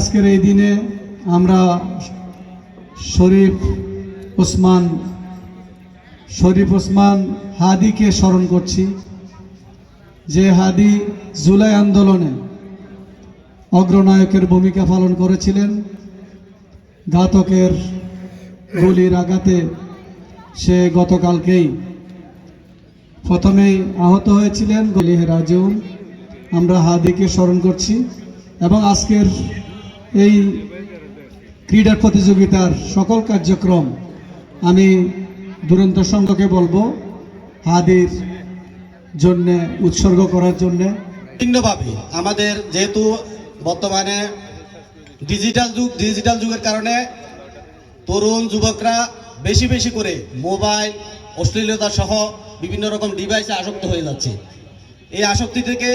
আজকের এই দিনে আমরা শরীফ ওসমান শরীফ ওসমান হাদিকে স্মরণ করছি, যে হাদি জুলাই আন্দোলনে অগ্রনায়কের ভূমিকা পালন করেছিলেন। ঘাতকের গুলির আঘাতে সে গতকালকেই প্রথমেই আহত হয়েছিলেন। গলিহে রাজুন আমরা হাদিকে স্মরণ করছি এবং আজকের এই ক্রীড়া প্রতিযোগিতার সকল কার্যক্রম আমি দুরন্ত সংঘকে বলব হাদির জন্যে, উৎসর্গ করার জন্যে। ভিন্নভাবে আমাদের যেহেতু বর্তমানে ডিজিটাল যুগ ডিজিটাল যুগের কারণে তরুণ, যুবকরা বেশি বেশি করে মোবাইল, অশ্লীলতা সহ বিভিন্ন রকম ডিভাইসে আসক্ত হয়ে যাচ্ছে। এই আসক্তি থেকে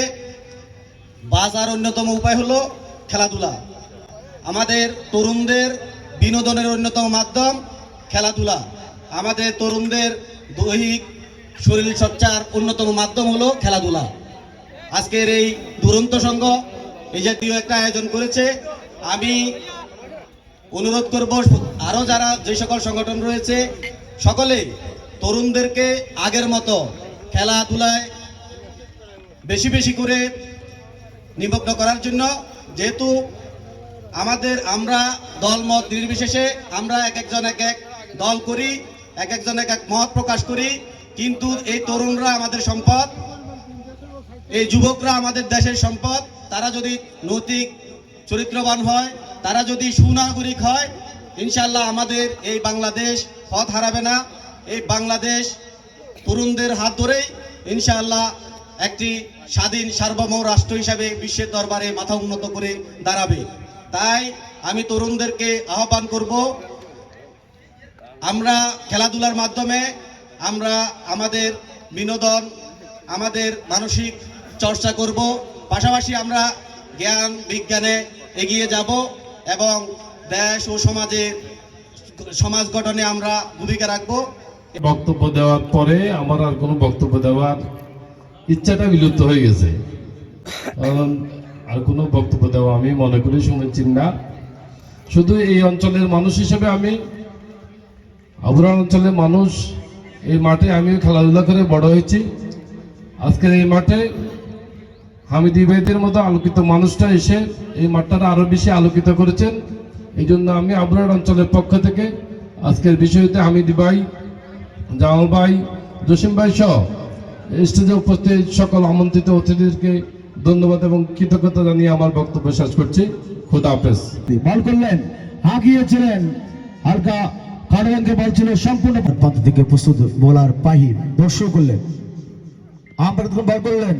বাঁচার অন্যতম উপায় হলো খেলাধুলা। আমাদের তরুণদের বিনোদনের অন্যতম মাধ্যম খেলাধুলা। আমাদের তরুণদের দৈহিক শরীর চর্চার অন্যতম মাধ্যম হলো খেলাধুলা। আজকের এই দুরন্ত সংঘ এই জাতীয় একটা আয়োজন করেছে। আমি অনুরোধ করব আরও যারা যে সকল সংগঠন রয়েছে, সকলে তরুণদেরকে আগের মতো খেলাধুলায় বেশি বেশি করে নিমগ্ন করার জন্য যেহেতু আমাদের, আমরা দল মত নির্বিশেষে আমরা এক একজন এক এক দল করি, এক একজন এক এক মত প্রকাশ করি। কিন্তু এই তরুণরা আমাদের সম্পদ, এই যুবকরা আমাদের দেশের সম্পদ। তারা যদি নৈতিক চরিত্রবান হয়, তারা যদি সুনাগরিক হয় ইনশাল্লাহ আমাদের এই বাংলাদেশ পথ হারাবে না। এই বাংলাদেশ তরুণদের হাত ধরেই ইনশাআল্লাহ একটি স্বাধীন সার্বভৌম রাষ্ট্র হিসাবে বিশ্বের দরবারে মাথা উন্নত করে দাঁড়াবে। তাই আমি তরুণদেরকে আহ্বান করব, আমরা খেলাধুলার মাধ্যমে, আমরা আমাদের বিনোদন, আমাদের মানসিক চর্চা করব, পাশাপাশি আমরা জ্ঞান, বিজ্ঞানে এগিয়ে যাব এবং দেশ ও সমাজে সমাজ গঠনে আমরা ভূমিকা রাখব। বক্তব্য দেওয়ার পরে আমার আর কোনো বক্তব্য দেওয়ার ইচ্ছাটা বিলুপ্ত হয়ে গেছে। কারণ আর কোনো বক্তব্য দেওয়া আমি মনে করি শুনেছি না। শুধু এই অঞ্চলের মানুষ হিসেবে আমি, আবুরা অঞ্চলের মানুষ এই মাঠে আমি খেলাধুলা করে বড় হয়েছি। আজকের এই মাঠে হামিদি ভাইদের মতো আলোকিত মানুষটা এসে এই মাঠটা আরও বেশি আলোকিত করেছেন। এই জন্য আমি আবরার অঞ্চলের পক্ষ থেকে আজকের বিষয়তে হামিদি ভাই, জামাল ভাই, জসিম ভাই সহ স্টেজে উপস্থিত সকল আমন্ত্রিত অতিথিদেরকে ধন্যবাদ এবং কৃতজ্ঞতা জানিয়ে আমার বক্তব্য শেষ করছি। খুদা হাফেজ। বল করলেন আগিয়েছিলেন হালকা কারণকে বল ছিল সম্পূর্ণ। পদ্ধতিকে প্রস্তুত বোলার পাহি দর্শক করলেন। আমরা বল করলেন